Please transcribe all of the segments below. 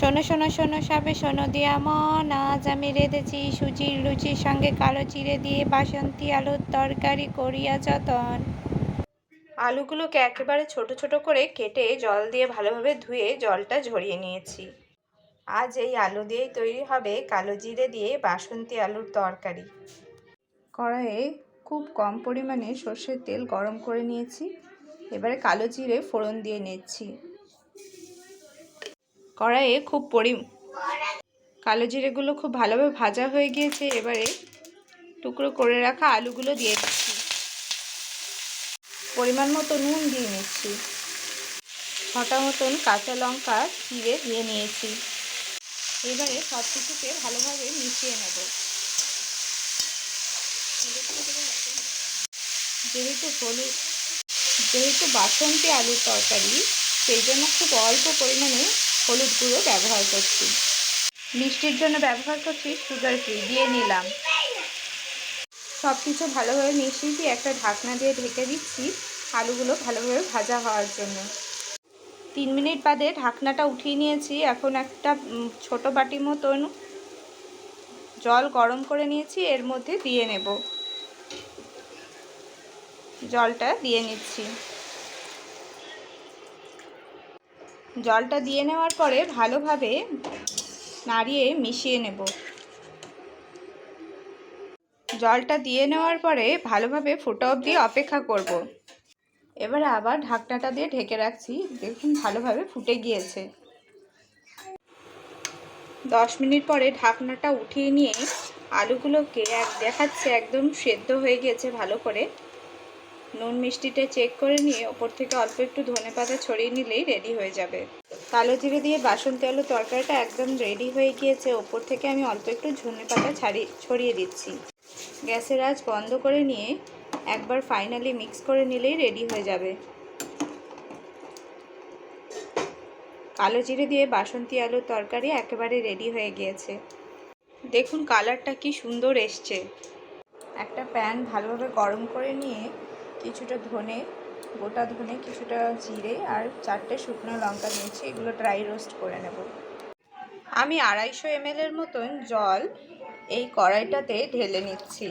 শোনো শোনো শোনো, সবে শোনো, দিয়া মন। আজ আমি রেঁধেছি সুজির লুচির সঙ্গে কালো চিড়ে দিয়ে বাসন্তী আলুর তরকারি করিয়া যতন। আলুগুলোকে একেবারে ছোট ছোট করে কেটে জল দিয়ে ভালোভাবে ধুয়ে জলটা ঝরিয়ে নিয়েছি। আজ এই আলু দিয়েই তৈরি হবে কালো জিরে দিয়ে বাসন্তী আলুর তরকারি। কড়াইয়ে খুব কম পরিমাণে সর্ষের তেল গরম করে নিয়েছি। এবারে কালো জিরে ফোড়ন দিয়ে নিচ্ছি। কড়াইয়ে খুব পরি কালো জিরেগুলো খুব ভালোভাবে ভাজা হয়ে গিয়েছে। এবারে টুকরো করে রাখা আলুগুলো দিয়ে দিচ্ছি। পরিমাণ মতো নুন দিয়ে নিচ্ছি। ছটা মতন কাঁচা লঙ্কা চিড়ে দিয়ে নিয়েছি। এবারে সব কিছুকে ভালোভাবে মিশিয়ে নেব। যেহেতু হলুদ যেহেতু বাসন্তী আলুর তরকারি, সেই জন্য খুব অল্প পরিমাণে হলুদ গুঁড়ো ব্যবহার করছি। মিষ্টির জন্য ব্যবহার করছি সুগার ফ্রি দিয়ে নিলাম। সব কিছু ভালোভাবে মিশিয়ে দিয়ে একটা ঢাকনা দিয়ে ঢেকে দিচ্ছি আলুগুলো ভালোভাবে ভাজা হওয়ার জন্য। তিন মিনিট বাদে ঢাকনাটা উঠিয়ে নিয়েছি। এখন একটা ছোট বাটি মতন জল গরম করে নিয়েছি, এর মধ্যে দিয়ে নেব। জলটা দিয়ে নিচ্ছি। জলটা দিয়ে নেওয়ার পরে ভালোভাবে নাড়িয়ে মিশিয়ে নেব। জলটা দিয়ে নেওয়ার পরে ভালোভাবে ফুটা অবধি অপেক্ষা করব। এবারে আবার ঢাকনাটা দিয়ে ঢেকে রাখছি। দেখুন ভালোভাবে ফুটে গিয়েছে। দশ মিনিট পরে ঢাকনাটা উঠিয়ে নিয়ে আলুগুলোকে এক দেখাচ্ছে একদম সেদ্ধ হয়ে গিয়েছে ভালো করে। নুন মিষ্টিটা চেক করে নিয়ে ওপর থেকে অল্প একটু ধনে পাতা ছড়িয়ে নিলেই রেডি হয়ে যাবে। কালো জিরে দিয়ে বাসন্তী আলু তরকারিটা একদম রেডি হয়ে গিয়েছে। ওপর থেকে আমি অল্প একটু ধনে পাতা ছাড়ি, ছড়িয়ে দিচ্ছি। গ্যাসের আঁচ বন্ধ করে নিয়ে একবার ফাইনালি মিক্স করে নিলেই রেডি হয়ে যাবে। কালো জিরে দিয়ে বাসন্তী আলুর তরকারি একেবারে রেডি হয়ে গিয়েছে। দেখুন কালারটা কি সুন্দর এসছে। একটা প্যান ভালোভাবে গরম করে নিয়ে কিছুটা ধনে, গোটা ধনে, কিছুটা জিরে আর চারটে শুকনো লঙ্কা নিয়েছি। এগুলো ড্রাই রোস্ট করে নেব। আমি আড়াইশো এমএলের মতন জল এই কড়াইটাতে ঢেলে নিচ্ছি।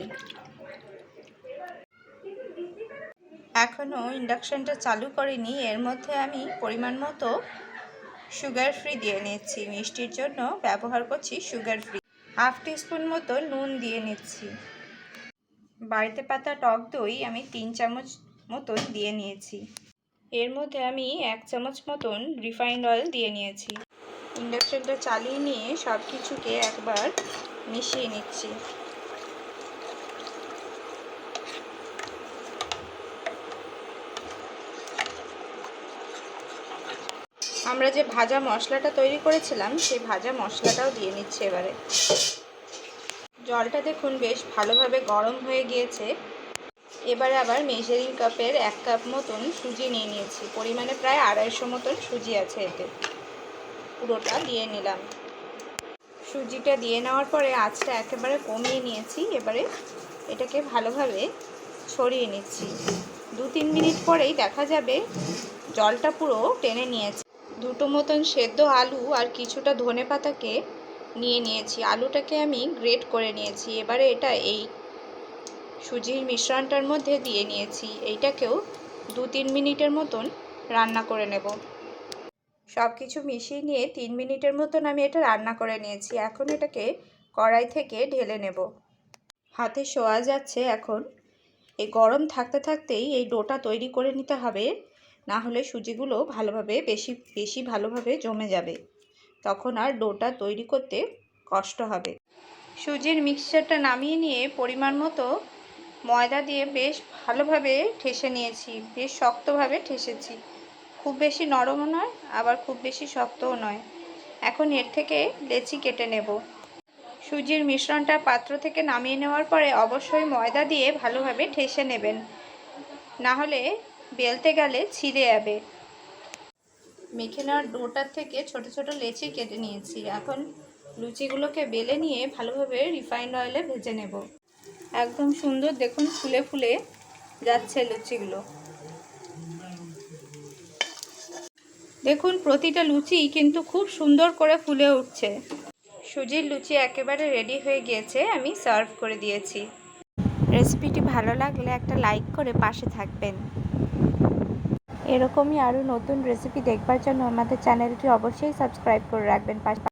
এখনও ইন্ডাকশানটা চালু করিনি। এর মধ্যে আমি পরিমাণ মতো সুগার ফ্রি দিয়ে নিচ্ছি। মিষ্টির জন্য ব্যবহার করছি সুগার ফ্রি হাফ টিস্পুন মতো নুন দিয়ে নিচ্ছি। বাড়িতে পাতা, টক দই আমি তিন চামচ মতন দিয়ে নিয়েছি। এর মধ্যে আমি এক চামচ মতন রিফাইন্ড অয়েল দিয়ে নিয়েছি। ইন্ডাকশনটা চালিয়ে নিয়ে সব কিছুকে একবার মিশিয়ে নিচ্ছি। আমরা যে ভাজা মশলাটা তৈরি করেছিলাম, সেই ভাজা মশলাটাও দিয়ে নিচ্ছি এবারে। জলটা দেখুন, বেশ ভালোভাবে গরম হয়ে গিয়েছে। এবারে আবার মেজারিং কাপের এক কাপ মতন সুজি নিয়ে নিয়েছি। পরিমাণে প্রায় আড়াইশো মতন সুজি আছে এতে। পুরোটা দিয়ে নিলাম। সুজিটা দিয়ে নেওয়ার পরে আঁচটা একেবারে কমিয়ে নিয়েছি। এবারে এটাকে ভালোভাবে ছড়িয়ে নিচ্ছি। দু তিন মিনিট পরেই দেখা যাবে জলটা পুরো টেনে নিয়েছে। দুটো মতন সেদ্ধ আলু আর কিছুটা ধনে পাতাকে নিয়ে নিয়েছি। আলুটাকে আমি গ্রেট করে নিয়েছি। এবারে এটা এই সুজির মিশ্রণটার মধ্যে দিয়ে নিয়েছি। এইটাকেও দু তিন মিনিটের মতন রান্না করে নেব। সব কিছু মিশিয়ে নিয়ে তিন মিনিটের মতন আমি এটা রান্না করে নিয়েছি। এখন এটাকে কড়াই থেকে ঢেলে নেব। হাতে শোয়া যাচ্ছে এখন। এই গরম থাকতে থাকতেই এই ডোটা তৈরি করে নিতে হবে। না হলে সুজিগুলো ভালোভাবে বেশি বেশি ভালোভাবে জমে যাবে। তখন আর ডোটা তৈরি করতে কষ্ট হবে। সুজির মিক্সচারটা নামিয়ে নিয়ে পরিমাণ মতো ময়দা দিয়ে বেশ ভালোভাবে ঠেসে নিয়েছি, বেশ শক্তভাবে ঠেসেছি। খুব বেশি নরমও নয়, আবার খুব বেশি শক্তও নয়। এখন এর থেকে লেচি কেটে নেব। সুজির মিশ্রণটা পাত্র থেকে নামিয়ে নেওয়ার পরে অবশ্যই ময়দা দিয়ে ভালোভাবে ঠেসে নেবেন। না হলে বেলতে গেলে ছিঁড়ে যাবে। মেখে নেওয়ার ডোটার থেকে ছোট ছোট লেচি কেটে নিয়েছি। এখন লুচিগুলোকে বেলে নিয়ে ভালোভাবে রিফাইন্ড অয়েলে ভেজে নেব। একদম সুন্দর দেখুন ফুলে ফুলে যাচ্ছে লুচিগুলো। দেখুন প্রতিটা লুচি কিন্তু খুব সুন্দর করে ফুলে উঠছে। সুজির লুচি একেবারে রেডি হয়ে গিয়েছে, আমি সার্ভ করে দিয়েছি। রেসিপিটি ভালো লাগলে একটা লাইক করে পাশে থাকবেন। এরকমই আরও নতুন রেসিপি দেখবার জন্য আমাদের চ্যানেলটি অবশ্যই সাবস্ক্রাইব করে রাখবেন। পাশে